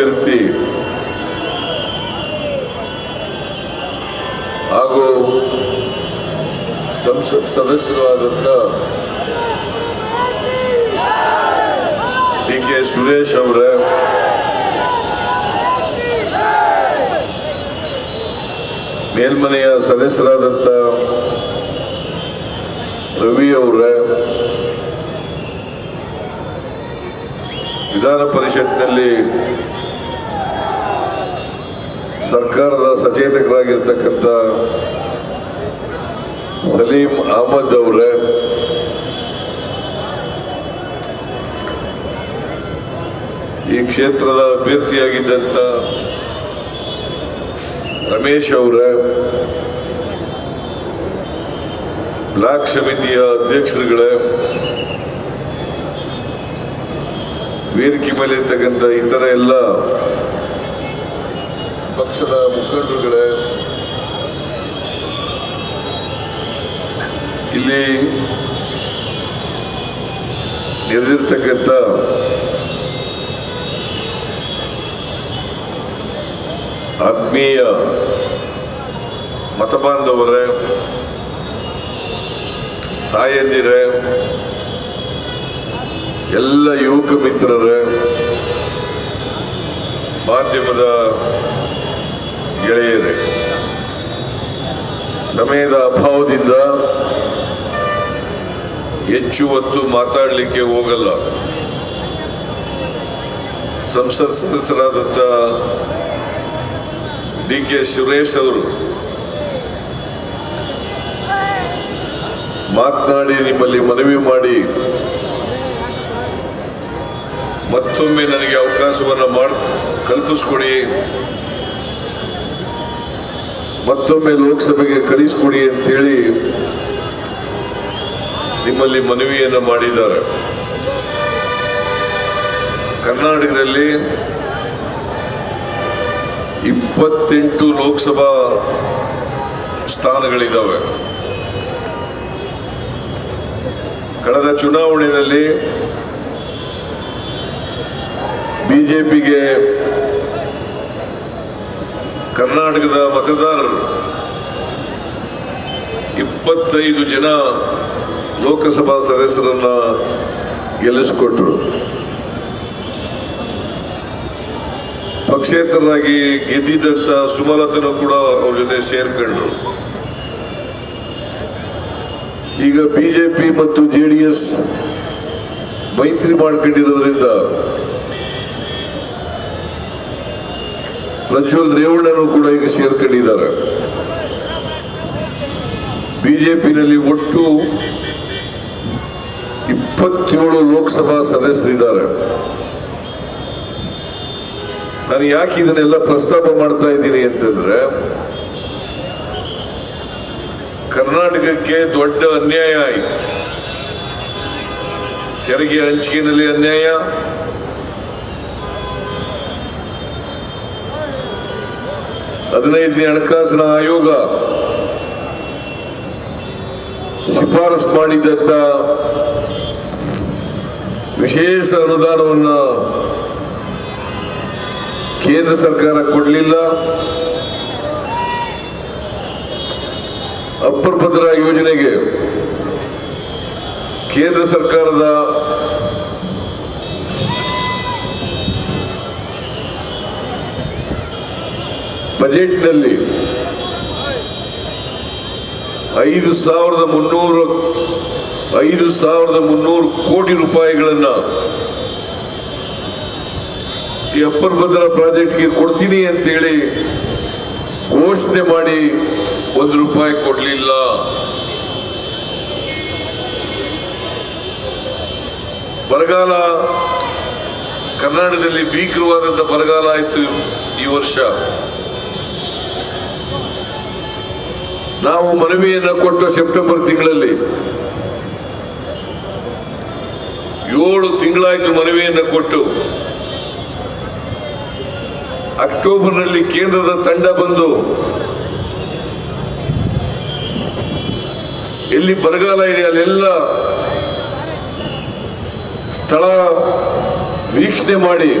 ಅಭ್ಯರ್ಥಿ ಹಾಗೂ ಸಂಸತ್ ಸದಸ್ಯರಾದಂತ ಡಿ ಕೆ ಸುರೇಶ್ ಅವರ ಮೇಲ್ಮನೆಯ ಸದಸ್ಯರಾದಂತ ರವಿ ಅವರ ವಿಧಾನ ಪರಿಷತ್ನಲ್ಲಿ ಸರ್ಕಾರದ ಸಚೇತಕರಾಗಿರ್ತಕ್ಕಂಥ ಸಲೀಂ ಅಹಮದ್ ಅವರ, ಈ ಕ್ಷೇತ್ರದ ಅಭ್ಯರ್ಥಿಯಾಗಿದ್ದಂಥ ರಮೇಶ್ ಅವರ, ಬ್ಲಾಕ್ ಸಮಿತಿಯ ಅಧ್ಯಕ್ಷರುಗಳೇ, ವೇದಿಕೆ ಮೇಲೆ ಇರ್ತಕ್ಕಂಥ ಇತರ ಎಲ್ಲ ಪಕ್ಷದ ಮುಖಂಡರುಗಳೇ ಇಲ್ಲಿ ನೆರೆದಿರ್ತಕ್ಕಂಥ ಆತ್ಮೀಯ ಮತಬಾಂಧವರೇ ತಾಯಂದಿರೇ ಎಲ್ಲ ಯುವಕ ಮಿತ್ರರೇ ಮಾಧ್ಯಮದ ಗೆಳೆಯರೇ, ಸಮಯದ ಅಭಾವದಿಂದ ಹೆಚ್ಚು ಹೊತ್ತು ಮಾತಾಡಲಿಕ್ಕೆ ಹೋಗಲ್ಲ. ಸಂಸತ್ ಸದಸ್ಯರಾದಂಥ ಡಿ ಕೆ ಸುರೇಶ್ ಅವರು ಮಾತನಾಡಿ, ನಿಮ್ಮಲ್ಲಿ ಮನವಿ ಮಾಡಿ ಮತ್ತೊಮ್ಮೆ ನನಗೆ ಅವಕಾಶವನ್ನು ಮಾಡಿ, ಕಲ್ಪಿಸ್ಕೊಡಿ. ಮತ್ತೊಮ್ಮೆ ಲೋಕಸಭೆಗೆ ಕಳಿಸ್ಕೊಡಿ ಅಂತೇಳಿ ನಿಮ್ಮಲ್ಲಿ ಮನವಿಯನ್ನು ಮಾಡಿದ್ದಾರೆ. ಕರ್ನಾಟಕದಲ್ಲಿ ಇಪ್ಪತ್ತೆಂಟು ಲೋಕಸಭಾ ಸ್ಥಾನಗಳಿದ್ದಾವೆ ಕಳೆದ ಚುನಾವಣೆಯಲ್ಲಿ ಬಿಜೆಪಿಗೆ ಕರ್ನಾಟಕದ ಮತದಾರರು, ಇಪ್ಪತ್ತೈದು ಜನ ಲೋಕಸಭಾ ಸದಸ್ಯರನ್ನ ಗೆಲ್ಲಿಸಿಕೊಟ್ರು. ಪಕ್ಷೇತರರಾಗಿ ಗೆದ್ದಿದ್ದಂಥ ಸುಮಲತನು ಕೂಡ ಅವ್ರ ಜೊತೆ ಸೇರ್ಕೊಂಡ್ರು. ಈಗ ಬಿಜೆಪಿ ಮತ್ತು ಜೆ ಡಿ ಎಸ್ ಮೈತ್ರಿ ಮಾಡ್ಕೊಂಡಿರೋದ್ರಿಂದ ಪ್ರಜ್ವಲ್ ರೇವಣ್ಣನು ಕೂಡ ಈಗ ಸೇರ್ಕೊಂಡಿದ್ದಾರೆ. ಬಿಜೆಪಿನಲ್ಲಿ ಒಟ್ಟು ಇಪ್ಪತ್ತೇಳು ಲೋಕಸಭಾ ಸದಸ್ಯರಿದ್ದಾರೆ. ನಾನು ಯಾಕೆ ಇದನ್ನೆಲ್ಲ ಪ್ರಸ್ತಾಪ ಮಾಡ್ತಾ ಇದ್ದೀನಿ ಅಂತಂದ್ರೆ, ಕರ್ನಾಟಕಕ್ಕೆ ದೊಡ್ಡ ಅನ್ಯಾಯ ಆಯಿತು. ತೆರಿಗೆ ಹಂಚಿಕೆಯಲ್ಲಿ ಅನ್ಯಾಯ ಹದಿನೈದನೇ ಹಣಕಾಸಿನ ಆಯೋಗ ಶಿಫಾರಸು ಮಾಡಿದಂತ ವಿಶೇಷ ಅನುದಾನವನ್ನು ಕೇಂದ್ರ ಸರ್ಕಾರ ಕೊಡಲಿಲ್ಲ. ಅಪ್ಪರ್ ಭದ್ರಾ ಯೋಜನೆಗೆ ಕೇಂದ್ರ ಸರ್ಕಾರದ ಬಜೆಟ್ನಲ್ಲಿ ಐದು ಸಾವಿರದ ಮುನ್ನೂರು, ಐದು ಸಾವಿರದ ಮುನ್ನೂರು ಕೋಟಿ ರೂಪಾಯಿಗಳನ್ನು ಈ ಅಪ್ಪರ್ ಭದ್ರ ಪ್ರಾಜೆಕ್ಟ್ಗೆ ಕೊಡ್ತೀನಿ ಅಂತೇಳಿ ಘೋಷಣೆ ಮಾಡಿ ಒಂದು ರೂಪಾಯಿ ಕೊಡಲಿಲ್ಲ. ಬರಗಾಲ, ಕರ್ನಾಟಕದಲ್ಲಿ ಭೀಕರವಾದಂಥ ಬರಗಾಲ ಆಯಿತು ಈ ವರ್ಷ. ನಾವು ಮನವಿಯನ್ನು ಕೊಟ್ಟು ಸೆಪ್ಟೆಂಬರ್ ತಿಂಗಳಲ್ಲಿ ಏಳು ತಿಂಗಳಾಯಿತು ಮನವಿಯನ್ನು ಕೊಟ್ಟು ಅಕ್ಟೋಬರ್ನಲ್ಲಿ ಕೇಂದ್ರದ ತಂಡ ಬಂದು ಎಲ್ಲಿ ಬರಗಾಲ ಇದೆ ಅಲ್ಲೆಲ್ಲ ಸ್ಥಳ ವೀಕ್ಷಣೆ ಮಾಡಿ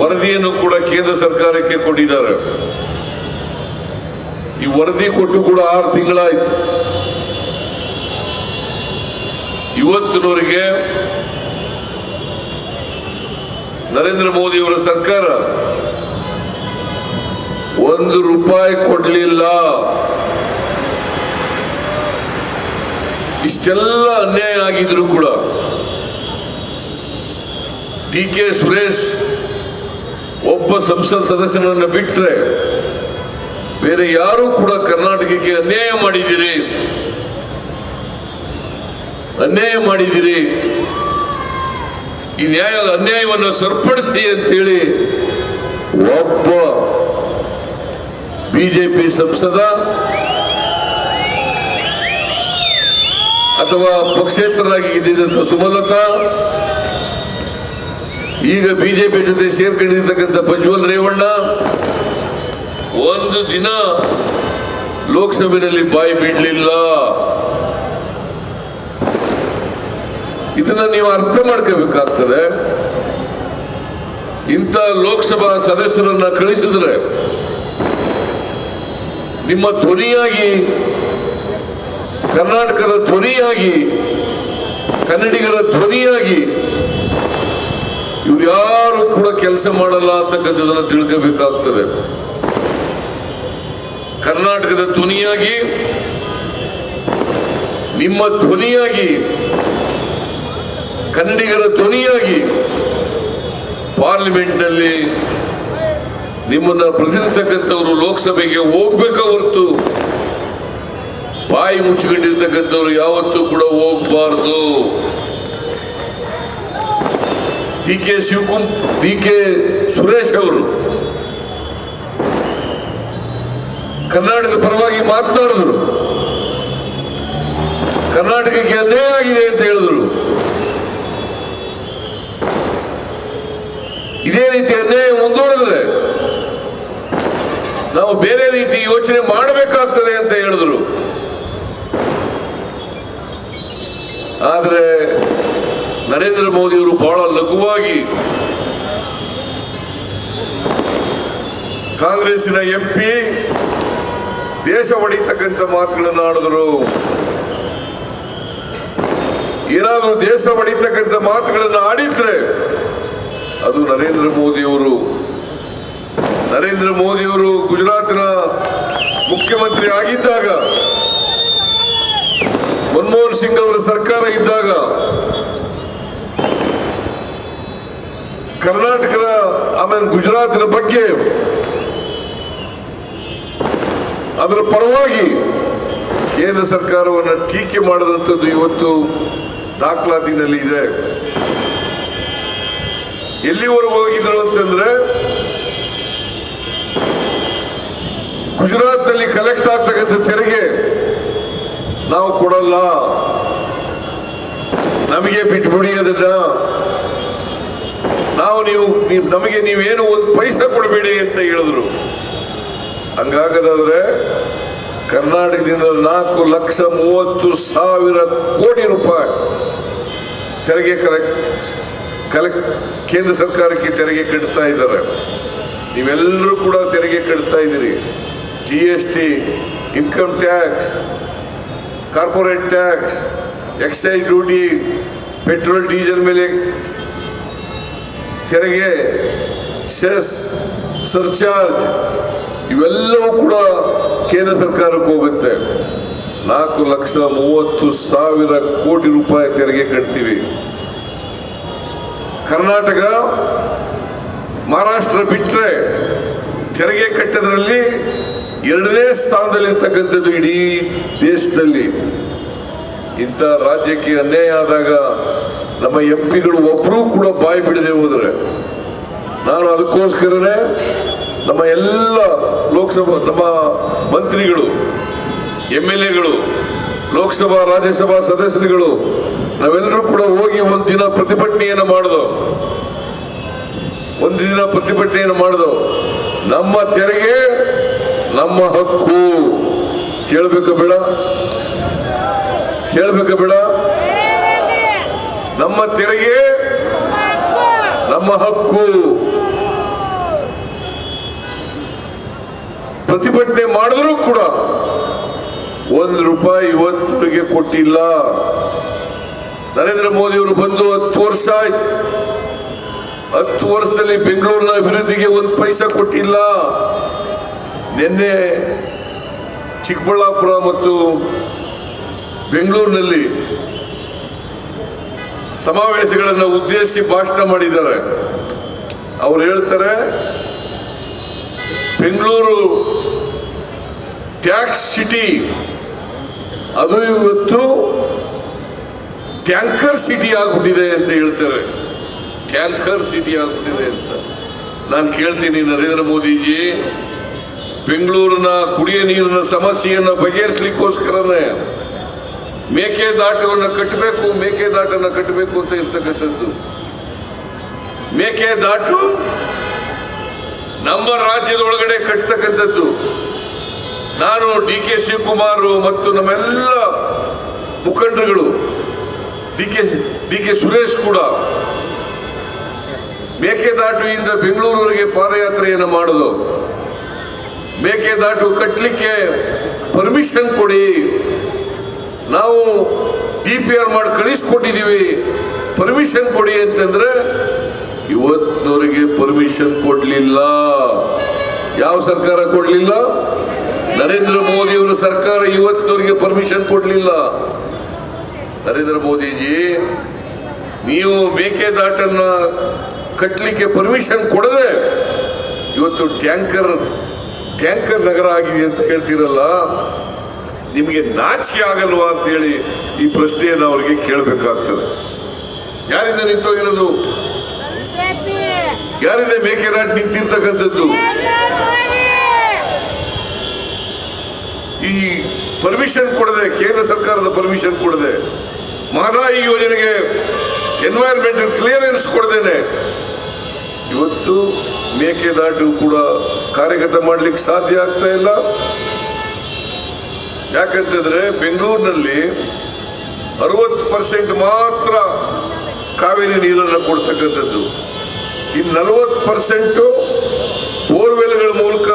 ವರದಿಯನ್ನು ಕೂಡ ಕೇಂದ್ರ ಸರ್ಕಾರಕ್ಕೆ ಕೊಟ್ಟಿದ್ದಾರೆ. ಈ ವರದಿ ಕೊಟ್ಟು ಕೂಡ ಆರು ತಿಂಗಳಾಯ್ತು. ಇವತ್ತಿನವರಿಗೆ ನರೇಂದ್ರ ಮೋದಿಯವರ ಸರ್ಕಾರ ಒಂದು ರೂಪಾಯಿ ಕೊಡಲಿಲ್ಲ. ಇಷ್ಟೆಲ್ಲ ಅನ್ಯಾಯ ಆಗಿದ್ರು ಕೂಡ ಡಿ ಕೆ ಸುರೇಶ್ ಒಬ್ಬ ಸಂಸತ್ ಸದಸ್ಯನನ್ನು ಬಿಟ್ಟರೆ ಬೇರೆ ಯಾರು ಕೂಡ ಕರ್ನಾಟಕಕ್ಕೆ ಅನ್ಯಾಯ ಮಾಡಿದ್ದೀರಿ. ಅನ್ಯಾಯ ಮಾಡಿದ್ದೀರಿ. ಈ ನ್ಯಾಯ ಅನ್ಯಾಯವನ್ನು ಸರಿಪಡಿಸಿ ಅಂತೇಳಿ ಒಬ್ಬ ಬಿಜೆಪಿ ಸಂಸದ ಅಥವಾ ಪಕ್ಷೇತರಾಗಿ ಇದ್ದಿದ್ದಂಥ ಸುಮಲತಾ, ಈಗ ಬಿಜೆಪಿ ಜೊತೆ ಸೇರ್ಕೊಂಡಿರ್ತಕ್ಕಂಥ ಪ್ರಜ್ವಲ್ ರೇವಣ್ಣ ಒಂದು ದಿನ ಲೋಕಸಭೆಯಲ್ಲಿ ಬಾಯಿ ಬಿಡಲಿಲ್ಲ. ಇದನ್ನ ನೀವು ಅರ್ಥ ಮಾಡ್ಕೋಬೇಕಾಗ್ತದೆ. ಇಂಥ ಲೋಕಸಭಾ ಸದಸ್ಯರನ್ನ ಕಳಿಸಿದ್ರೆ ನಿಮ್ಮ ಧ್ವನಿಯಾಗಿ, ಕರ್ನಾಟಕದ ಧ್ವನಿಯಾಗಿ, ಕನ್ನಡಿಗರ ಧ್ವನಿಯಾಗಿ ಇವ್ರು ಯಾರು ಕೂಡ ಕೆಲಸ ಮಾಡಲ್ಲ ಅಂತಕ್ಕಂಥದ್ದನ್ನ ತಿಳ್ಕೋಬೇಕಾಗ್ತದೆ. ಕರ್ನಾಟಕದ ಧ್ವನಿಯಾಗಿ, ನಿಮ್ಮ ಧ್ವನಿಯಾಗಿ, ಕನ್ನಡಿಗರ ಧ್ವನಿಯಾಗಿ ಪಾರ್ಲಿಮೆಂಟ್ನಲ್ಲಿ ನಿಮ್ಮನ್ನ ಪ್ರತಿನಿಧಿಸತಕ್ಕಂಥವ್ರು ಲೋಕಸಭೆಗೆ ಹೋಗ್ಬೇಕ ಹೊರತು? ಬಾಯಿ ಮುಚ್ಚಿಕೊಂಡಿರ್ತಕ್ಕಂಥವ್ರು ಯಾವತ್ತೂ ಕೂಡ ಹೋಗ್ಬಾರ್ದು. D K Shivakumar D K Suresh ಅವರು ಕರ್ನಾಟಕದ ಪರವಾಗಿ ಮಾತನಾಡಿದ್ರು. ಕರ್ನಾಟಕಕ್ಕೆ ಅನ್ಯಾಯ ಆಗಿದೆ ಅಂತ ಹೇಳಿದ್ರು. ಇದೇ ರೀತಿ ಅನ್ಯಾಯ ಮುಂದೂಡಿದ್ರೆ ನಾವು ಬೇರೆ ರೀತಿ ಯೋಚನೆ ಮಾಡಬೇಕಾಗ್ತದೆ ಅಂತ ಹೇಳಿದ್ರು. ಆದರೆ ನರೇಂದ್ರ ಮೋದಿಯವರು ಬಹಳ ಲಘುವಾಗಿ ಕಾಂಗ್ರೆಸ್ಸಿನ ಎಂಪಿ ದೇಶ ಹೊಡಿತಕ್ಕಂಥ ಮಾತುಗಳನ್ನು ಆಡಿದ್ರು. ಏನಾದರೂ ದೇಶ ಹೊಡಿತಕ್ಕಂಥ ಮಾತುಗಳನ್ನು ಆಡಿದ್ರೆ ಅದು ನರೇಂದ್ರ ಮೋದಿಯವರು. ನರೇಂದ್ರ ಮೋದಿಯವರು ಗುಜರಾತ್ನ ಮುಖ್ಯಮಂತ್ರಿ ಆಗಿದ್ದಾಗ, ಮನಮೋಹನ್ ಸಿಂಗ್ ಅವರ ಸರ್ಕಾರ ಇದ್ದಾಗ, ಕರ್ನಾಟಕದ ಆಮೇಲೆ ಗುಜರಾತ್ನ ಬಗ್ಗೆ ಅದರ ಪರವಾಗಿ ಕೇಂದ್ರ ಸರ್ಕಾರವನ್ನು ಟೀಕೆ ಮಾಡದಂಥದ್ದು ಇವತ್ತು ದಾಖಲಾತಿನಲ್ಲಿ ಇದೆ. ಎಲ್ಲಿವರೆಗೂ ಹೋಗಿದ್ರು ಅಂತಂದ್ರೆ, ಗುಜರಾತ್ನಲ್ಲಿ ಕಲೆಕ್ಟ್ ಆಗ್ತಕ್ಕಂಥ ತೆರಿಗೆ ನಾವು ಕೊಡಲ್ಲ. ನಮಗೆ ಬಿಟ್ಬಿಡಿ ಅದನ್ನ. ನಾವು, ನೀವು, ನಮಗೆ ನೀವೇನು ಒಂದು ಪೈಸೆ ಕೊಡಬೇಡಿ ಅಂತ ಹೇಳಿದ್ರು. ಹಂಗಾಗದಾದ್ರೆ ಕರ್ನಾಟಕದಿಂದ ನಾಲ್ಕು ಲಕ್ಷ ಮೂವತ್ತು ಸಾವಿರ ಕೋಟಿ ರೂಪಾಯಿ ತೆರಿಗೆ ಕಲೆಕ್ಟ್ ಕಲೆಕ್ಟ್ ಕೇಂದ್ರ ಸರ್ಕಾರಕ್ಕೆ ತೆರಿಗೆ ಕಟ್ತಾ ಇದ್ದಾರೆ. ನೀವೆಲ್ಲರೂ ಕೂಡ ತೆರಿಗೆ ಕಟ್ತಾ ಇದ್ದೀರಿ. G S T income tax corporate tax excise duty petrol diesel ಮೇಲೆ ತೆರಿಗೆ ಸೆಸ್ ಸರ್ಚಾರ್ಜ್ ಇವೆಲ್ಲವೂ ಕೂಡ ಕೇಂದ್ರ ಸರ್ಕಾರಕ್ಕೆ ಹೋಗುತ್ತೆ. ನಾಲ್ಕು ಲಕ್ಷ ಮೂವತ್ತು ಸಾವಿರ ಕೋಟಿ ರೂಪಾಯಿ ತೆರಿಗೆ ಕಟ್ತೀವಿ. ಕರ್ನಾಟಕ, ಮಹಾರಾಷ್ಟ್ರ ಬಿಟ್ಟರೆ ತೆರಿಗೆ ಕಟ್ಟೋದ್ರಲ್ಲಿ ಎರಡನೇ ಸ್ಥಾನದಲ್ಲಿರ್ತಕ್ಕಂಥದ್ದು ಇಡೀ ದೇಶದಲ್ಲಿ. ಇಂಥ ರಾಜ್ಯಕ್ಕೆ ಅನ್ಯಾಯ ಆದಾಗ ನಮ್ಮ ಎಂ ಪಿಗಳು ಒಬ್ಬರೂ ಕೂಡ ಬಾಯಿ ಬಿಡದೆ ಹೋದರೆ. ನಾನು ಅದಕ್ಕೋಸ್ಕರನೇ ನಮ್ಮ ಎಲ್ಲ ಲೋಕಸಭಾ, ನಮ್ಮ ಮಂತ್ರಿಗಳು ಎಂ ಎಲ್ ಎಗಳು, ಲೋಕಸಭಾ, ರಾಜ್ಯಸಭಾ ಸದಸ್ಯರುಗಳು, ನಾವೆಲ್ಲರೂ ಕೂಡ ಹೋಗಿ ಒಂದು ದಿನ ಪ್ರತಿಭಟನೆಯನ್ನು ಮಾಡಿದೋ. ಒಂದು ದಿನ ಪ್ರತಿಭಟನೆಯನ್ನು ಮಾಡಿದೋ. ನಮ್ಮ ತೆರಿಗೆ, ನಮ್ಮ ಹಕ್ಕು. ಕೇಳಬೇಕ ಬೇಡ? ಕೇಳಬೇಕ ಬೇಡ? ನಮ್ಮ ತೆರಿಗೆ, ನಮ್ಮ ಹಕ್ಕು. ಪ್ರತಿಭಟನೆ ಮಾಡಿದ್ರು ಕೂಡ ಒಂದು ರೂಪಾಯಿ ಇವತ್ತಿಗೆ ಕೊಟ್ಟಿಲ್ಲ. ನರೇಂದ್ರ ಮೋದಿ ಅವರು ಬಂದು ಹತ್ತು ವರ್ಷ ಆಯ್ತು. ಹತ್ತು ವರ್ಷದಲ್ಲಿ ಬೆಂಗಳೂರಿನ ಅಭಿವೃದ್ಧಿಗೆ ಒಂದು ಪೈಸಾ ಕೊಟ್ಟಿಲ್ಲ. ನಿನ್ನೆ ಚಿಕ್ಕಬಳ್ಳಾಪುರ ಮತ್ತು ಬೆಂಗಳೂರಿನಲ್ಲಿ ಸಮಾವೇಶಗಳನ್ನು ಉದ್ದೇಶಿಸಿ ಭಾಷಣ ಮಾಡಿದ್ದಾರೆ. ಅವ್ರು ಹೇಳ್ತಾರೆ ಬೆಂಗಳೂರು ಟ್ಯಾಕ್ಸ್ ಸಿಟಿ, ಅದು ಇವತ್ತು ಟ್ಯಾಂಕರ್ ಸಿಟಿ ಆಗ್ಬಿಟ್ಟಿದೆ ಅಂತ ಹೇಳ್ತಾರೆ. ಟ್ಯಾಂಕರ್ ಸಿಟಿ ಆಗ್ಬಿಟ್ಟಿದೆ ಅಂತ. ನಾನು ಕೇಳ್ತೀನಿ ನರೇಂದ್ರ ಮೋದಿಜಿ, ಬೆಂಗಳೂರಿನ ಕುಡಿಯ ನೀರಿನ ಸಮಸ್ಯೆಯನ್ನು ಬಗೆಹರಿಸಲಿಕ್ಕೋಸ್ಕರನೇ ಮೇಕೆದಾಟವನ್ನು ಕಟ್ಟಬೇಕು ಮೇಕೆದಾಟನ್ನು ಕಟ್ಟಬೇಕು ಅಂತ ಇರ್ತಕ್ಕಂಥದ್ದು. ಮೇಕೆದಾಟು ನಮ್ಮ ರಾಜ್ಯದ ಒಳಗಡೆ ಕಟ್ತಕ್ಕಂಥದ್ದು ನಾನು ಡಿ ಕೆ ಶಿವಕುಮಾರ್ ಮತ್ತು ನಮ್ಮೆಲ್ಲ ಮುಖಂಡರುಗಳು, D K D K Suresh ಕೂಡ ಮೇಕೆದಾಟುವಿಂದ ಬೆಂಗಳೂರುವರೆಗೆ ಪಾದಯಾತ್ರೆಯನ್ನು ಮಾಡಲು ಮೇಕೆದಾಟು ಕಟ್ಟಲಿಕ್ಕೆ ಪರ್ಮಿಷನ್ ಕೊಡಿ. ನಾವು ಡಿ ಪಿ ಆರ್ ಮಾಡಿ ಕಳಿಸ್ಕೊಟ್ಟಿದ್ದೀವಿ. ಪರ್ಮಿಷನ್ ಕೊಡಿ ಅಂತಂದ್ರೆ ಇವತ್ತಿನವರೆಗೆ ಪರ್ಮಿಷನ್ ಕೊಡಲಿಲ್ಲ. ಯಾವ ಸರ್ಕಾರ ಕೊಡಲಿಲ್ಲ? ನರೇಂದ್ರ ಮೋದಿಯವರ ಸರ್ಕಾರ ಇವತ್ತಿನವರಿಗೆ ಪರ್ಮಿಷನ್ ಕೊಡಲಿಲ್ಲ. ನರೇಂದ್ರ ಮೋದಿಜಿ, ನೀವು ಮೇಕೆದಾಟನ್ನ ಕಟ್ಟಲಿಕ್ಕೆ ಪರ್ಮಿಷನ್ ಕೊಡದೆ ಇವತ್ತು ಟ್ಯಾಂಕರ್ ಟ್ಯಾಂಕರ್ ನಗರ ಆಗಿದೆ ಅಂತ ಹೇಳ್ತೀರಲ್ಲ, ನಿಮಗೆ ನಾಚಿಕೆ ಆಗಲ್ವಾ ಅಂತೇಳಿ ಈ ಪ್ರಶ್ನೆಯನ್ನು ಅವರಿಗೆ ಕೇಳಬೇಕಾಗ್ತದೆ. ಯಾರಿಂದ ನಿಂತೋಗಿರೋದು? ಯಾರಿಂದ ಮೇಕೆದಾಟ್ ನಿಂತಿರ್ತಕ್ಕಂಥದ್ದು? ಈ ಪರ್ಮಿಷನ್ ಕೊಡದೆ, ಕೇಂದ್ರ ಸರ್ಕಾರದ ಪರ್ಮಿಷನ್ ಕೊಡದೆ, ಮಹದಾಯಿ ಯೋಜನೆಗೆ ಎನ್ವೈರ್ಮೆಂಟಲ್ ಕ್ಲಿಯರೆನ್ಸ್ ಕೊಡದೇನೆ. ಇವತ್ತು ಮೇಕೆದಾಟು ಕೂಡ ಕಾರ್ಯಗತ ಮಾಡ್ಲಿಕ್ಕೆ ಸಾಧ್ಯ ಆಗ್ತಾ ಇಲ್ಲ. ಯಾಕಂತಂದ್ರೆ ಬೆಂಗಳೂರಿನಲ್ಲಿ ಅರವತ್ತು ಪರ್ಸೆಂಟ್ ಮಾತ್ರ ಕಾವೇರಿ ನೀರನ್ನು ಕೊಡ್ತಕ್ಕಂಥದ್ದು. ಇನ್ನು ನಲವತ್ತು ಪರ್ಸೆಂಟು ಬೋರ್ವೆಲ್ಗಳ ಮೂಲಕ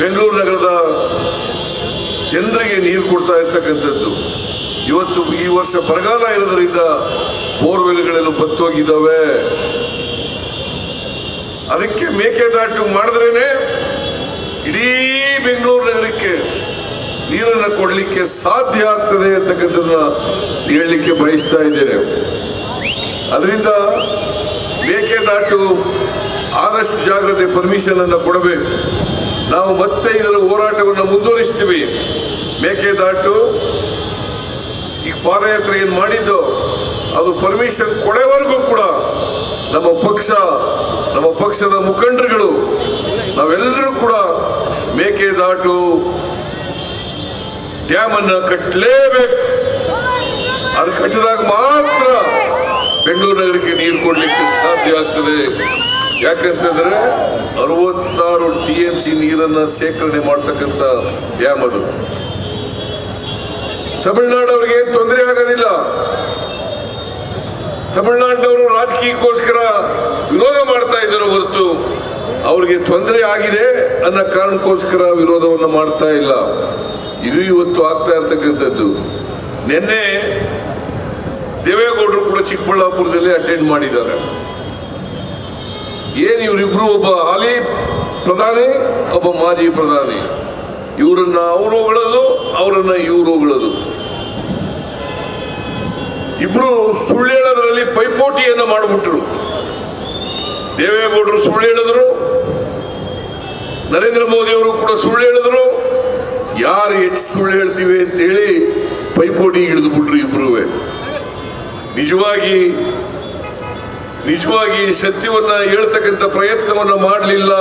ಬೆಂಗಳೂರು ನಗರದ ಜನರಿಗೆ ನೀರು ಕೊಡ್ತಾ ಇರ್ತಕ್ಕಂಥದ್ದು. ಇವತ್ತು ಈ ವರ್ಷ ಬರಗಾಲ ಇರೋದ್ರಿಂದ ಬೋರ್ವೆಲ್ಗಳೆಲ್ಲ ಬತ್ತೋಗಿದ್ದಾವೆ. ಅದಕ್ಕೆ ಮೇಕೆದಾಟು ಮಾಡಿದ್ರೇನೆ ಇಡೀ ಬೆಂಗಳೂರು ನಗರಕ್ಕೆ ನೀರನ್ನು ಕೊಡಲಿಕ್ಕೆ ಸಾಧ್ಯ ಆಗ್ತದೆ ಅಂತಕ್ಕಂಥದ್ದನ್ನ ಹೇಳಲಿಕ್ಕೆ ಬಯಸ್ತಾ ಇದ್ದೇನೆ. ಅದರಿಂದ ಮೇಕೆದಾಟು ಆದಷ್ಟು ಜಾಗ್ರತೆ ಪರ್ಮಿಷನ್ ಅನ್ನು ಕೊಡಬೇಕು. ನಾವು ಮತ್ತೆ ಇದರ ಹೋರಾಟವನ್ನು ಮುಂದುವರಿಸ್ತೀವಿ. ಮೇಕೆದಾಟು ಈ ಪಾದಯಾತ್ರೆ ಏನು ಮಾಡಿದ್ದು? ಅದು ಪರ್ಮಿಷನ್ ಕೊಡೋವರೆಗೂ ಕೂಡ ನಮ್ಮ ಪಕ್ಷ, ನಮ್ಮ ಪಕ್ಷದ ಮುಖಂಡರುಗಳು, ನಾವೆಲ್ಲರೂ ಕೂಡ ಮೇಕೆದಾಟು ಡ್ಯಾಮನ್ನು ಕಟ್ಟಲೇಬೇಕು ಅದು ಕಟ್ಟಿದಾಗ ಮಾತ್ರ ಬೆಂಗಳೂರು ನಗರಕ್ಕೆ ನೀರು ಕೊಡ್ಲಿಕ್ಕೆ ಸಾಧ್ಯ ಆಗ್ತದೆ. ಯಾಕಂತಂದ್ರೆ ಅರವತ್ತಾರು ಟಿ ಎಂ ಸಿ ನೀರನ್ನ ಶೇಖರಣೆ ಮಾಡ್ತಕ್ಕಂಥ ಡ್ಯಾಮ್ ಅದು. ತಮಿಳುನಾಡವರಿಗೆ ಏನು ತೊಂದರೆ ಆಗೋದಿಲ್ಲ. ತಮಿಳುನಾಡಿನವರು ರಾಜಕೀಯಕ್ಕೋಸ್ಕರ ವಿರೋಧ ಮಾಡ್ತಾ ಇದ್ದಾರೆ ಹೊರತು ಅವರಿಗೆ ತೊಂದರೆ ಆಗಿದೆ ಅನ್ನೋ ಕಾರಣಕ್ಕೋಸ್ಕರ ವಿರೋಧವನ್ನು ಮಾಡ್ತಾ ಇಲ್ಲ. ಇದು ಇವತ್ತು ಆಗ್ತಾ ಇರ್ತಕ್ಕಂಥದ್ದು. ನಿನ್ನೆ ದೇವೇಗೌಡರು ಕೂಡ ಚಿಕ್ಕಬಳ್ಳಾಪುರದಲ್ಲಿ ಅಟೆಂಡ್ ಮಾಡಿದ್ದಾರೆ. ಏನು ಇವರಿಬ್ರು ಒಬ್ಬ ಹಾಲಿ ಪ್ರಧಾನಿ, ಒಬ್ಬ ಮಾಜಿ ಪ್ರಧಾನಿ. ಇವರನ್ನ ಅವರು ಅವರನ್ನ ಇವರು ಇಬ್ರು ಸುಳ್ಳು ಹೇಳೋದ್ರಲ್ಲಿ ಪೈಪೋಟಿಯನ್ನು ಮಾಡಿಬಿಟ್ರು. ದೇವೇಗೌಡರು ಸುಳ್ಳು ಹೇಳಿದ್ರು, ನರೇಂದ್ರ ಮೋದಿ ಅವರು ಕೂಡ ಸುಳ್ಳು ಹೇಳಿದ್ರು. ಯಾರು ಹೆಚ್ಚು ಸುಳ್ಳು ಹೇಳ್ತೀವಿ ಅಂತೇಳಿ ಪೈಪೋಟಿ ಹಿಡಿದು ಬಿಟ್ರು ಇಬ್ರುವೆ. ನಿಜವಾಗಿ ನಿಜವಾಗಿ ಸತ್ಯವನ್ನು ಹೇಳ್ತಕ್ಕಂಥ ಪ್ರಯತ್ನವನ್ನು ಮಾಡಲಿಲ್ಲ.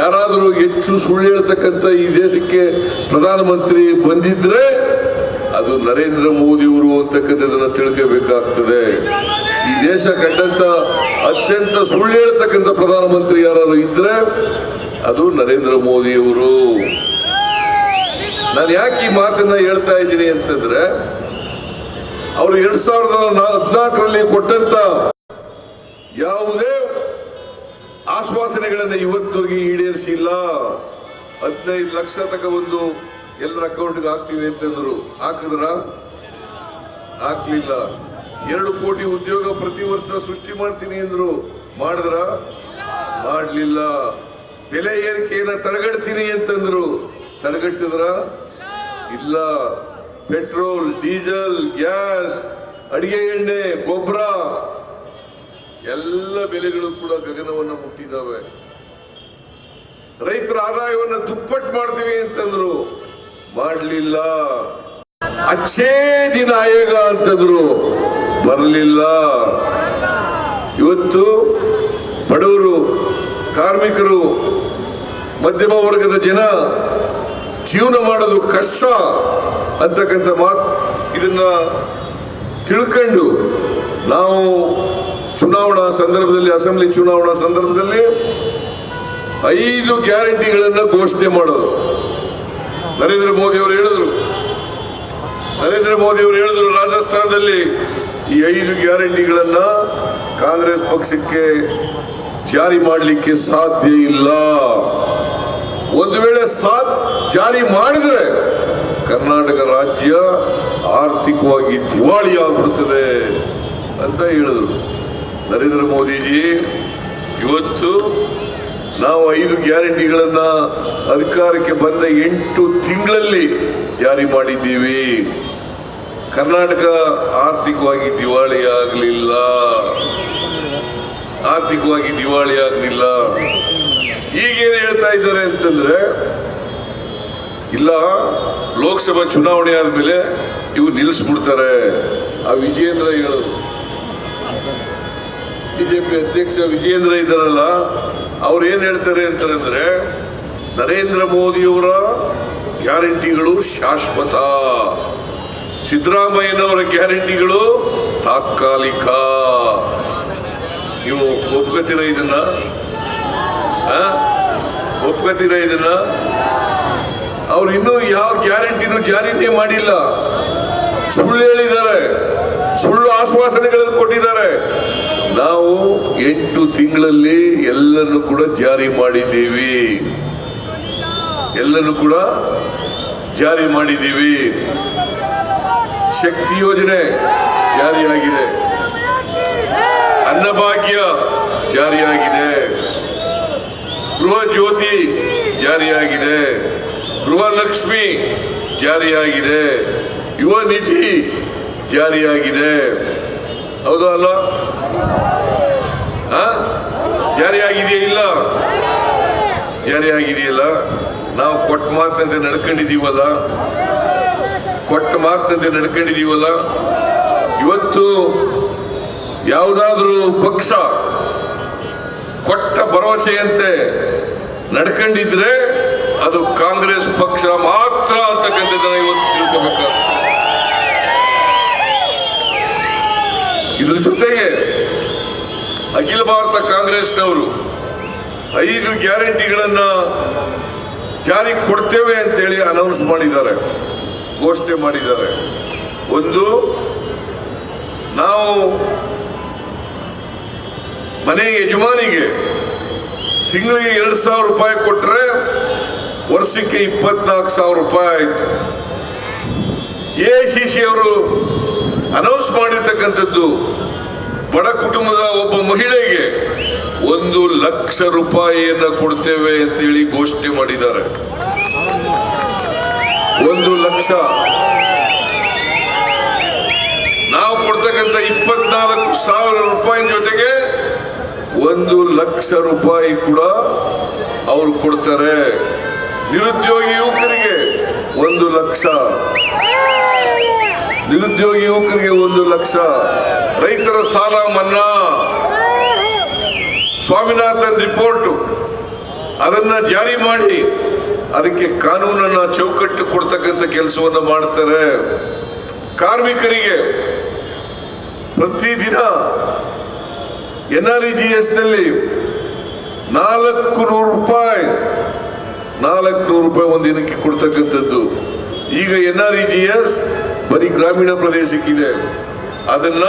ಯಾರಾದರೂ ಹೆಚ್ಚು ಸುಳ್ಳು ಹೇಳ್ತಕ್ಕಂಥ ಈ ದೇಶಕ್ಕೆ ಪ್ರಧಾನಮಂತ್ರಿ ಬಂದಿದ್ರೆ ಅದು ನರೇಂದ್ರ ಮೋದಿಯವರು ಅಂತಕ್ಕಂಥದ್ದನ್ನು ತಿಳ್ಕೋಬೇಕಾಗ್ತದೆ. ಈ ದೇಶ ಕಂಡಂತ ಅತ್ಯಂತ ಸುಳ್ಳು ಹೇಳ್ತಕ್ಕಂಥ ಪ್ರಧಾನಮಂತ್ರಿ ಯಾರು ಇದ್ರೆ ಅದು ನರೇಂದ್ರ ಮೋದಿಯವರು. ನಾನು ಯಾಕೆ ಈ ಮಾತನ್ನ ಹೇಳ್ತಾ ಇದ್ದೀನಿ ಅಂತಂದ್ರೆ ಅವರು ಎರಡ್ ಸಾವಿರದ ಹದಿನಾಲ್ಕರಲ್ಲಿ ಕೊಟ್ಟಂತ ಯಾವುದೇ ಆಶ್ವಾಸನೆಗಳನ್ನು ಇವತ್ತಿಗೆ ಈಡೇರಿಸಿಲ್ಲ. ಹದಿನೈದು ಲಕ್ಷ ತಕ ಒಂದು ಎಲ್ಲರ ಅಕೌಂಟ್ಗೆ ಹಾಕ್ತೀವಿ ಅಂತಂದ್ರು. ಹಾಕಿದ್ರ? ಹಾಕ್ಲಿಲ್ಲ. ಎರಡು ಕೋಟಿ ಉದ್ಯೋಗ ಪ್ರತಿ ವರ್ಷ ಸೃಷ್ಟಿ ಮಾಡ್ತೀನಿ ಅಂದ್ರು. ಮಾಡಿದ್ರ? ಮಾಡ್ಲಿಲ್ಲ. ಬೆಲೆ ಏರಿಕೆಯನ್ನ ತಡೆಗಟ್ತೀನಿ ಅಂತಂದ್ರು. ತಡೆಗಟ್ಟಿದ್ರ? ಇಲ್ಲ. ಪೆಟ್ರೋಲ್, ಡೀಸೆಲ್, ಗ್ಯಾಸ್, ಅಡಿಗೆ ಎಣ್ಣೆ, ಗೊಬ್ಬರ, ಎಲ್ಲ ಬೆಲೆಗಳು ಕೂಡ ಗಗನವನ್ನು ಮುಟ್ಟಿದ್ದಾವೆ ರೈತರ ಆದಾಯವನ್ನು ದುಪ್ಪಟ್ಟು ಮಾಡ್ತೀವಿ ಅಂತಂದ್ರು, ಮಾಡಲಿಲ್ಲ. ಅಚ್ಚೇ ದಿನ ಆಯೋಗ ಅಂತಂದ್ರು, ಬರಲಿಲ್ಲ. ಇವತ್ತು ಬಡವರು, ಕಾರ್ಮಿಕರು, ಮಧ್ಯಮ ವರ್ಗದ ಜನ ಜೀವನ ಮಾಡೋದು ಕಷ್ಟ. ಅಂತಕ್ಕಂಥ ಮಾತು ಇದನ್ನ ತಿಳ್ಕೊಂಡು ನಾವು ಚುನಾವಣಾ ಸಂದರ್ಭದಲ್ಲಿ, ಅಸೆಂಬ್ಲಿ ಚುನಾವಣಾ ಸಂದರ್ಭದಲ್ಲಿ ಐದು ಗ್ಯಾರಂಟಿಗಳನ್ನ ಘೋಷಣೆ ಮಾಡೋದು. ನರೇಂದ್ರ ಮೋದಿ ಅವರು ಹೇಳಿದ್ರು. ನರೇಂದ್ರ ಮೋದಿ ಅವರು ಹೇಳಿದ್ರು, ರಾಜಸ್ಥಾನದಲ್ಲಿ ಈ ಐದು ಗ್ಯಾರಂಟಿಗಳನ್ನ ಕಾಂಗ್ರೆಸ್ ಪಕ್ಷಕ್ಕೆ ಜಾರಿ ಮಾಡಲಿಕ್ಕೆ ಸಾಧ್ಯ ಇಲ್ಲ. ಒಂದು ವೇಳೆ ಸಾತ್ ಜಾರಿ ಮಾಡಿದ್ರೆ ಕರ್ನಾಟಕ ರಾಜ್ಯ ಆರ್ಥಿಕವಾಗಿ ದಿವಾಳಿ ಆಗ್ಬಿಡ್ತದೆ ಅಂತ ಹೇಳಿದ್ರು. ನರೇಂದ್ರ ಮೋದಿಜಿ, ಇವತ್ತು ನಾವು ಐದು ಗ್ಯಾರಂಟಿಗಳನ್ನ ಅಧಿಕಾರಕ್ಕೆ ಬಂದ ಎಂಟು ತಿಂಗಳಲ್ಲಿ ಜಾರಿ ಮಾಡಿದ್ದೀವಿ. ಕರ್ನಾಟಕ ಆರ್ಥಿಕವಾಗಿ ದಿವಾಳಿ ಆಗಲಿಲ್ಲ ಆರ್ಥಿಕವಾಗಿ ದಿವಾಳಿ ಆಗಲಿಲ್ಲ ಈಗೇನು ಹೇಳ್ತಾ ಇದ್ದಾರೆ ಅಂತಂದ್ರೆ ಇಲ್ಲ, ಲೋಕಸಭಾ ಚುನಾವಣೆ ಆದ್ಮೇಲೆ ಇವು ನಿಲ್ಲಿಸ್ಬಿಡ್ತಾರೆ. ಆ ವಿಜೇಂದ್ರ ಹೇಳೋದು ಬಿಜೆಪಿ ಅಧ್ಯಕ್ಷ ವಿಜೇಂದ್ರ ಇದ್ದಾರಲ್ಲ, ಅವ್ರು ಏನ್ ಹೇಳ್ತಾರೆ ಅಂತಂದ್ರೆ, ನರೇಂದ್ರ ಮೋದಿಯವರ ಗ್ಯಾರಂಟಿಗಳು ಶಾಶ್ವತ. ಸಿದ್ದರಾಮಯ್ಯನವರ ಗ್ಯಾರಂಟಿಗಳು ತಾತ್ಕಾಲಿಕ. ನೀವು ಒಪ್ಕೋತೀರ ಇದನ್ನ? ಒಪ್ಕೋತೀರ ಇದನ್ನ? ಅವ್ರು ಇನ್ನೂ ಯಾವ ಗ್ಯಾರಂಟಿನೂ ಜಾರಿನೇ ಮಾಡಿಲ್ಲ. ಸುಳ್ಳು ಹೇಳಿದ್ದಾರೆ. ಸುಳ್ಳು ಆಶ್ವಾಸನೆಗಳನ್ನು ಕೊಟ್ಟಿದ್ದಾರೆ. ನಾವು ಎಂಟು ತಿಂಗಳಲ್ಲಿ ಎಲ್ಲರೂ ಕೂಡ ಜಾರಿ ಮಾಡಿದ್ದೀವಿ. ಎಲ್ಲರೂ ಕೂಡ ಜಾರಿ ಮಾಡಿದ್ದೀವಿ. ಶಕ್ತಿ ಯೋಜನೆ ಜಾರಿಯಾಗಿದೆ. ಅನ್ನಭಾಗ್ಯ ಜಾರಿಯಾಗಿದೆ. ಗೃಹ ಜ್ಯೋತಿ ಜಾರಿಯಾಗಿದೆ. ಗೃಹಲಕ್ಷ್ಮಿ ಜಾರಿಯಾಗಿದೆ. ಯುವ ನಿಧಿ ಜಾರಿಯಾಗಿದೆ. ಹೌದಾ ಅಲ್ಲ? ಜಾರಿಯಾಗಿದೆಯಾ ಇಲ್ಲ? ಜಾರಿಯಾಗಿದೆಯಲ್ಲ. ನಾವು ಕೊಟ್ಟ ಮಾತಿನಂತೆ ನಡ್ಕೊಂಡಿದ್ದೀವಲ್ಲ. ಕೊಟ್ಟ ಮಾತಿನಂತೆ ನಡ್ಕೊಂಡಿದ್ದೀವಲ್ಲ. ಇವತ್ತು ಯಾವುದಾದ್ರೂ ಪಕ್ಷ ಕೊಟ್ಟ ಭರವಸೆಯಂತೆ ನಡ್ಕೊಂಡಿದ್ರೆ ಅದು ಕಾಂಗ್ರೆಸ್ ಪಕ್ಷ ಮಾತ್ರ ಅಂತಕ್ಕಂಥದ್ದನ್ನು ಇವತ್ತು ತಿಳ್ಕೋಬೇಕಾಗ್ತದೆ. ಇದ್ರ ಜೊತೆಗೆ ಅಖಿಲ ಭಾರತ ಕಾಂಗ್ರೆಸ್ನವರು ಐದು ಗ್ಯಾರಂಟಿಗಳನ್ನ ಜಾರಿ ಕೊಡ್ತೇವೆ ಅಂತೇಳಿ ಅನೌನ್ಸ್ ಮಾಡಿದ್ದಾರೆ, ಘೋಷಣೆ ಮಾಡಿದ್ದಾರೆ. ಒಂದು, ನಾವು ಮನೆ ಯಜಮಾನಿಗೆ ತಿಂಗಳಿಗೆ ಎರಡು ಸಾವಿರ ರೂಪಾಯಿ ಕೊಟ್ರೆ ವರ್ಷಕ್ಕೆ ಇಪ್ಪತ್ನಾಲ್ಕು ಸಾವಿರ ರೂಪಾಯಿ ಆಯ್ತು. ಎ ಸಿ ಸಿ ಅವರು ಅನೌನ್ಸ್ ಮಾಡಿರ್ತಕ್ಕಂಥದ್ದು, ಬಡ ಕುಟುಂಬದ ಒಬ್ಬ ಮಹಿಳೆಗೆ ಒಂದು ಲಕ್ಷ ರೂಪಾಯಿಯನ್ನು ಕೊಡ್ತೇವೆ ಅಂತೇಳಿ ಘೋಷಣೆ ಮಾಡಿದ್ದಾರೆ. ಒಂದು ಲಕ್ಷ. ನಾವು ಕೊಡ್ತಕ್ಕಂಥ ಇಪ್ಪತ್ನಾಲ್ಕು ಸಾವಿರ ರೂಪಾಯಿ ಜೊತೆಗೆ ಒಂದು ಲಕ್ಷ ರೂಪಾಯಿ ಕೂಡ ಅವರು ಕೊಡ್ತಾರೆ. ನಿರುದ್ಯೋಗಿ ಯುವಕರಿಗೆ ಒಂದು ಲಕ್ಷ. ನಿರುದ್ಯೋಗಿ ಯುವಕರಿಗೆ ಒಂದು ಲಕ್ಷ. ರೈತರ ಸಾಲ ಮನ್ನಾ. ಸ್ವಾಮಿನಾಥನ್ ರಿಪೋರ್ಟ್. ಅದನ್ನ ಜಾರಿ ಮಾಡಿ. ಅದಕ್ಕೆ ಕಾನೂನನ್ನ ಚೌಕಟ್ಟು ಕೊಡ್ತಕ್ಕಂತ ಕೆಲಸವನ್ನ ಮಾಡ್ತಾರೆ. ಕಾರ್ಮಿಕರಿಗೆ ಪ್ರತಿದಿನ ಎನ್ ಆರ್ ಇ ಜಿ ಎಸ್ನಲ್ಲಿ ನಾಲ್ಕು ನೂರು ರೂಪಾಯಿ ನಾಲ್ಕು ನೂರು ರೂಪಾಯಿ ಒಂದು ದಿನಕ್ಕೆ ಕೊಡ್ತಕ್ಕಂಥದ್ದು. ಈಗ N R E G S ಬರೀ ಗ್ರಾಮೀಣ ಪ್ರದೇಶಕ್ಕಿದೆ. ಅದನ್ನ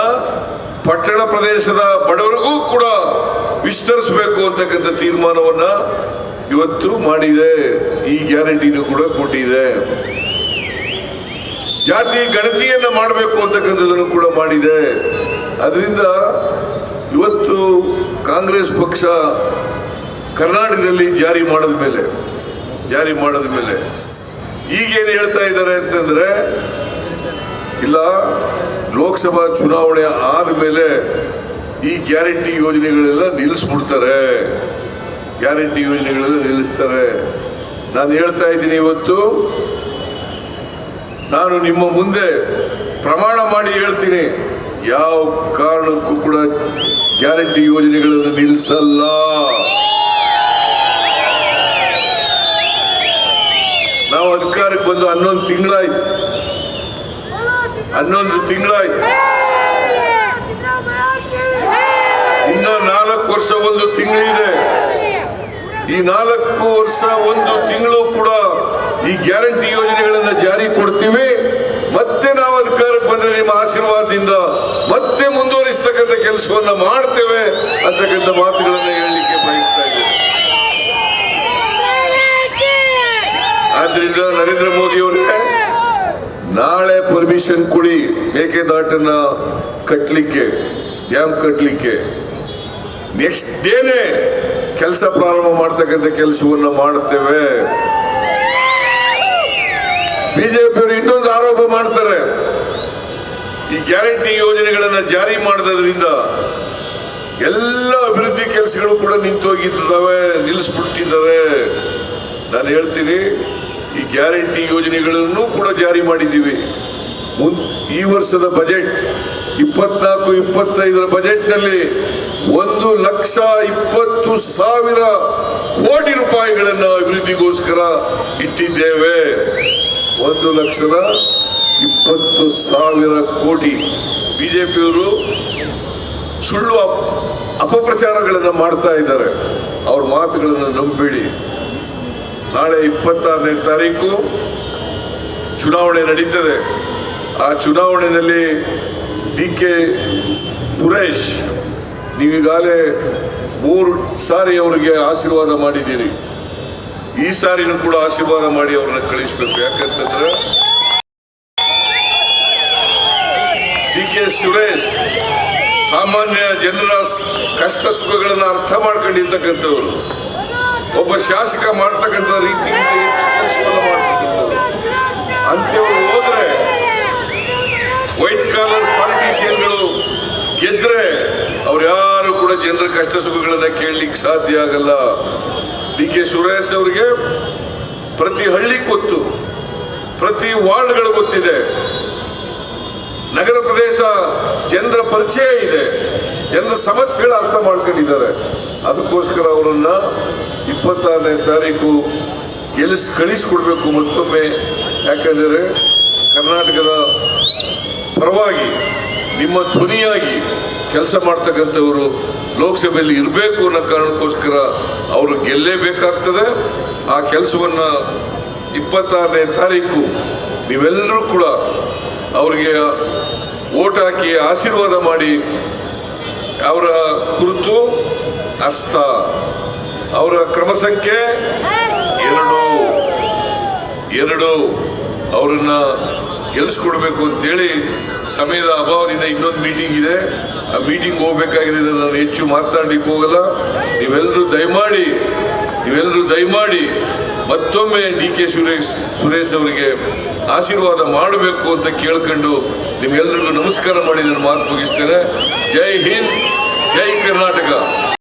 ಪಟ್ಟಣ ಪ್ರದೇಶದ ಬಡವರಿಗೂ ಕೂಡ ವಿಸ್ತರಿಸಬೇಕು ಅಂತಕ್ಕಂಥ ತೀರ್ಮಾನವನ್ನ ಇವತ್ತು ಮಾಡಿದೆ. ಈ ಗ್ಯಾರಂಟಿನೂ ಕೂಡ ಕೊಟ್ಟಿದೆ. ಜಾತಿ ಗಣತಿಯನ್ನ ಮಾಡಬೇಕು ಅಂತಕ್ಕಂಥದ್ದನ್ನು ಕೂಡ ಮಾಡಿದೆ. ಅದರಿಂದ ಇವತ್ತು ಕಾಂಗ್ರೆಸ್ ಪಕ್ಷ ಕರ್ನಾಟಕದಲ್ಲಿ ಜಾರಿ ಮಾಡಿದ ಮೇಲೆ ಜಾರಿ ಮಾಡಿದ ಮೇಲೆ ಈಗೇನು ಹೇಳ್ತಾ ಇದ್ದಾರೆ ಅಂತಂದ್ರೆ, ಇಲ್ಲ, ಲೋಕಸಭಾ ಚುನಾವಣೆ ಆದ ಮೇಲೆ ಈ ಗ್ಯಾರಂಟಿ ಯೋಜನೆಗಳೆಲ್ಲ ನಿಲ್ಲಿಸ್ಬಿಡ್ತಾರೆ. ಗ್ಯಾರಂಟಿ ಯೋಜನೆಗಳೆಲ್ಲ ನಿಲ್ಲಿಸ್ತಾರೆ. ನಾನು ಹೇಳ್ತಾ ಇದ್ದೀನಿ ಇವತ್ತು, ನಾನು ನಿಮ್ಮ ಮುಂದೆ ಪ್ರಮಾಣ ಮಾಡಿ ಹೇಳ್ತೀನಿ. ಯಾವ ಕಾರಣಕ್ಕೂ ಕೂಡ ಗ್ಯಾರಂಟಿ ಯೋಜನೆಗಳನ್ನು ನಿಲ್ಲಿಸಲ್ಲ. ನಾವು ಅಧಿಕಾರಕ್ಕೆ ಬಂದು ಹನ್ನೊಂದು ತಿಂಗಳಾಯ್ತು. ಹನ್ನೊಂದು ತಿಂಗಳಾಯ್ತು. ಇನ್ನ ನಾಲ್ಕು ವರ್ಷ ಒಂದು ತಿಂಗಳಿದೆ ಈ ನಾಲ್ಕು ವರ್ಷ ಒಂದು ತಿಂಗಳು ಕೂಡ ಈ ಗ್ಯಾರಂಟಿ ಯೋಜನೆಗಳನ್ನ ಜಾರಿ ಕೊಡ್ತೀವಿ. ಮತ್ತೆ ನಾವು ಅಧಿಕಾರಕ್ಕೆ ಬಂದ್ರೆ ನಿಮ್ಮ ಆಶೀರ್ವಾದದಿಂದ ಮತ್ತೆ ಮುಂದುವರಿಸ್ತಕ್ಕಂಥ ಕೆಲಸವನ್ನ ಮಾಡ್ತೇವೆ ಅಂತಕ್ಕಂಥ ಮಾತುಗಳನ್ನ ಹೇಳಲಿಕ್ಕೆ ಬಯಸ್ತಾ ಆದ್ರಿಂದ ನರೇಂದ್ರ ಮೋದಿ ಅವರೇ ನಾಳೆ ಪರ್ಮಿಷನ್ ಕೊಡಿ ಮೇಕೆದಾಟನ್ನ ಕಟ್ಟಲಿಕ್ಕೆ ಡ್ಯಾಮ್ ಕಟ್ಟಲಿಕ್ಕೆ ನೆಕ್ಸ್ಟ್ ಡೇನೆ ಕೆಲಸ ಪ್ರಾರಂಭ ಮಾಡ್ತಕ್ಕಂಥ ಕೆಲಸವನ್ನ ಮಾಡುತ್ತೇವೆ ಬಿಜೆಪಿಯವರು ಇನ್ನೊಂದು ಆರೋಪ ಮಾಡ್ತಾರೆ. ಈ ಗ್ಯಾರಂಟಿ ಯೋಜನೆಗಳನ್ನು ಜಾರಿ ಮಾಡಿದ್ರಿಂದ ಎಲ್ಲ ಅಭಿವೃದ್ಧಿ ಕೆಲಸಗಳು ಕೂಡ ನಿಂತೋಗಿದ್ದಾವೆ ನಿಲ್ಲಿಸ್ಬಿಟ್ಟಿದ್ದಾರೆ ನಾನು ಹೇಳ್ತೀನಿ ಈ ಗ್ಯಾರಂಟಿ ಯೋಜನೆಗಳನ್ನು ಕೂಡ ಜಾರಿ ಮಾಡಿದ್ದೀವಿ. ಮುನ್, ಈ ವರ್ಷದ ಬಜೆಟ್, ಇಪ್ಪತ್ನಾಲ್ಕು, ಇಪ್ಪತ್ತೈದರ ಬಜೆಟ್ನಲ್ಲಿ ಒಂದು ಲಕ್ಷ ಇಪ್ಪತ್ತು ಸಾವಿರ ಕೋಟಿ ರೂಪಾಯಿಗಳನ್ನು ಅಭಿವೃದ್ಧಿಗೋಸ್ಕರ ಇಟ್ಟಿದ್ದೇವೆ. ಒಂದು ಲಕ್ಷದ ಇಪ್ಪತ್ತು ಸಾವಿರ ಕೋಟಿ. ಬಿಜೆಪಿಯವರು ಸುಳ್ಳು ಅಪ್- ಅಪಪ್ರಚಾರಗಳನ್ನು ಮಾಡ್ತಾ ಇದ್ದಾರೆ. ಅವ್ರ ಮಾತುಗಳನ್ನು ನಂಬೇಡಿ. ನಾಳೆ ಇಪ್ಪತ್ತಾರನೇ ತಾರೀಕು ಚುನಾವಣೆ ನಡೀತದೆ. ಆ ಚುನಾವಣೆಯಲ್ಲಿ ಡಿ ಕೆ ಸುರೇಶ್, ನೀವೀಗಾಗಲೇ ಮೂರು ಸಾರಿ ಅವರಿಗೆ ಆಶೀರ್ವಾದ ಮಾಡಿದ್ದೀರಿ. ಈ ಸಾರಿನೂ ಕೂಡ ಆಶೀರ್ವಾದ ಮಾಡಿ ಅವ್ರನ್ನ ಕಳಿಸ್ಬೇಕು. ಯಾಕಂತಂದ್ರೆ ಡಿ ಕೆ ಸುರೇಶ್ ಸಾಮಾನ್ಯ ಜನರ ಕಷ್ಟ ಸುಖಗಳನ್ನು ಅರ್ಥ ಮಾಡ್ಕೊಂಡಿರ್ತಕ್ಕಂಥವ್ರು. ಒಬ್ಬ ಶಾಸಕ ಮಾಡ್ತಕ್ಕಂಥ ರೀತಿ ಹೆಚ್ಚು ಕೆಲಸವನ್ನು ಮಾಡ್ತಕ್ಕಂಥವ್ರು. ಅಂಥವ್ರು ಹೋದ್ರೆ ವೈಟ್ ಕಾಲರ್ ಪಾಲಿಟಿಷಿಯನ್ಗಳು ಗೆದ್ರೆ ಅವ್ರು ಯಾರು ಕೂಡ ಜನರ ಕಷ್ಟ ಸುಖಗಳನ್ನ ಕೇಳಲಿಕ್ಕೆ ಸಾಧ್ಯ ಆಗಲ್ಲ. ಡಿ ಕೆ ಸುರೇಶ್ ಅವರಿಗೆ ಪ್ರತಿ ಹಳ್ಳಿ ಗೊತ್ತು, ಪ್ರತಿ ವಾರ್ಡ್ಗಳು ಗೊತ್ತಿದೆ. ನಗರ ಪ್ರದೇಶ ಜನರ ಪರಿಚಯ ಇದೆ, ಜನರ ಸಮಸ್ಯೆಗಳು ಅರ್ಥ ಮಾಡ್ಕೊಂಡಿದ್ದಾರೆ. ಅದಕ್ಕೋಸ್ಕರ ಅವರನ್ನ ಇಪ್ಪತ್ತಾರನೇ ತಾರೀಕು ಗೆಲ್ಲಿಸ್ ಕಳಿಸ್ಕೊಡ್ಬೇಕು ಮತ್ತೊಮ್ಮೆ. ಯಾಕಂದರೆ ಕರ್ನಾಟಕದ ಪರವಾಗಿ ನಿಮ್ಮ ಧ್ವನಿಯಾಗಿ ಕೆಲಸ ಮಾಡ್ತಕ್ಕಂಥವರು ಲೋಕಸಭೆಯಲ್ಲಿ ಇರಬೇಕು ಅನ್ನೋ ಕಾರಣಕ್ಕೋಸ್ಕರ ಅವರು ಗೆಲ್ಲೇಬೇಕಾಗ್ತದೆ ಆ ಕೆಲಸವನ್ನು ಇಪ್ಪತ್ತಾರನೇ ತಾರೀಕು ನೀವೆಲ್ಲರೂ ಕೂಡ ಅವರಿಗೆ ಓಟ್ ಹಾಕಿ ಆಶೀರ್ವಾದ ಮಾಡಿ ಅವರ ಕುರಿತು ಹಸ್ತ ಅವರ ಕ್ರಮ ಸಂಖ್ಯೆ ಎರಡು. ಎರಡು. ಅವರನ್ನ ಗೆಲ್ಲಿಸ್ಕೊಡ್ಬೇಕು ಅಂತೇಳಿ ಸಮಯದ ಅಭಾವದಿಂದ ಇನ್ನೊಂದು ಮೀಟಿಂಗ್ ಇದೆ. ಆ ಮೀಟಿಂಗ್ ಹೋಗ್ಬೇಕಾಗಿದೆ ನಾನು ಹೆಚ್ಚು ಮಾತಾಡ್ಲಿಕ್ಕೆ ಹೋಗಲ್ಲ. ನೀವೆಲ್ಲರೂ ದಯಮಾಡಿ ನೀವೆಲ್ಲರೂ ದಯಮಾಡಿ ಮತ್ತೊಮ್ಮೆ ಡಿ ಕೆ ಸುರೇಶ್ ಸುರೇಶ್ ಅವರಿಗೆ ಆಶೀರ್ವಾದ ಮಾಡಬೇಕು ಅಂತ ಕೇಳ್ಕೊಂಡು ನಿಮ್ಗೆಲ್ಲರಿಗೂ ನಮಸ್ಕಾರ ಮಾಡಿ ನಾನು ಮಾತು ಮುಗಿಸ್ತೇನೆ. ಜೈ ಹಿಂದ್, ಜೈ ಕರ್ನಾಟಕ.